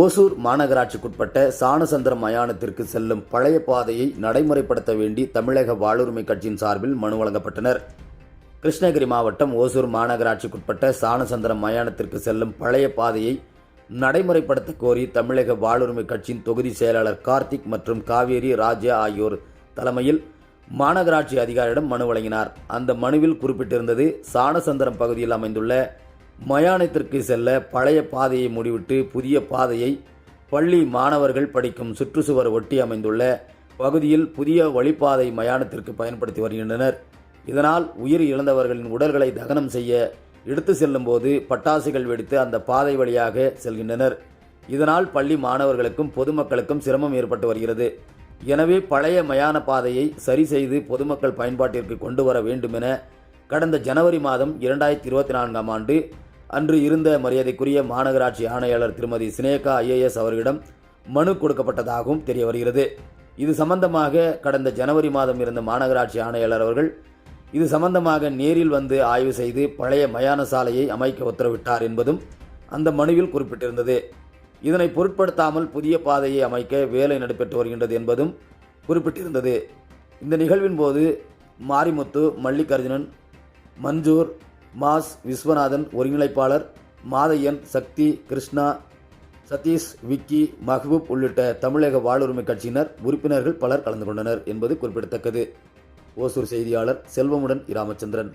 ஓசூர் மாநகராட்சிக்குட்பட்ட சாணசந்திரம் மயானத்திற்கு செல்லும் பழைய பாதையை நடைமுறைப்படுத்த வேண்டி தமிழக வாழ்வுரிமை கட்சியின் சார்பில் மனு வழங்கப்பட்டனர். கிருஷ்ணகிரி மாவட்டம் ஓசூர் மாநகராட்சிக்குட்பட்ட சானசந்திர மயானத்திற்கு செல்லும் பழைய பாதையை நடைமுறைப்படுத்த கோரி தமிழக வாழ்வுரிமை கட்சியின் தொகுதி செயலாளர் கார்த்திக் மற்றும் காவேரி ராஜா ஆகியோர் தலைமையில் மாநகராட்சி அதிகாரியிடம் மனு வழங்கினார். அந்த மனுவில் குறிப்பிட்டிருந்தது சாணசந்திரம் பகுதியில் அமைந்துள்ள மயானத்திற்கு செல்ல பழைய பாதையை முடிவிட்டு புதிய பாதையை பள்ளி மாணவர்கள் படிக்கும் சுற்றுச்சுவர் ஒட்டி அமைந்துள்ள பகுதியில் புதிய வழிப்பாதை மயானத்திற்கு பயன்படுத்தி வருகின்றனர். இதனால் உயிர் இழந்தவர்களின் உடல்களை தகனம் செய்ய எடுத்து செல்லும்போது பட்டாசுகள் வெடித்து அந்த பாதை வழியாக செல்கின்றனர். இதனால் பள்ளி மாணவர்களுக்கும் பொதுமக்களுக்கும் சிரமம் ஏற்பட்டு வருகிறது. எனவே பழைய மயான பாதையை சரி செய்து பொதுமக்கள் பயன்பாட்டிற்கு கொண்டு வர வேண்டுமென கடந்த ஜனவரி மாதம் இரண்டாயிரத்தி இருபத்தி நான்காம் ஆண்டு அன்று இருந்த மரியாதைக்குரிய மாநகராட்சி ஆணையாளர் திருமதி சினேகா ஐஏஎஸ் அவர்களிடம் மனு கொடுக்கப்பட்டதாகவும் தெரிய வருகிறது. இது சம்பந்தமாக கடந்த ஜனவரி மாதம் இருந்த மாநகராட்சி ஆணையாளர் அவர்கள் இது சம்பந்தமாக நேரில் வந்து ஆய்வு செய்து பழைய மயான சாலையை அமைக்க உத்தரவிட்டார் என்பதும் அந்த மனுவில் குறிப்பிட்டிருந்தது. இதனை பொருட்படுத்தாமல் புதிய பாதையை அமைக்க வேலை நடைபெற்று வருகின்றது என்பதும் குறிப்பிட்டிருந்தது. இந்த நிகழ்வின் போது மாரிமுத்து மல்லிகார்ஜுனன் மஞ்சூர் மாஸ் விஸ்வநாதன் ஒருங்கிணைப்பாளர் மாதையன் சக்தி கிருஷ்ணா சதீஷ் விக்கி மஹ்பூப் உள்ளிட்ட தமிழக வாழ்வுரிமை கட்சியினர் உறுப்பினர்கள் பலர் கலந்து கொண்டனர் என்பது குறிப்பிடத்தக்கது. ஓசூர் செய்தியாளர் செல்வமுடன் இராமச்சந்திரன்.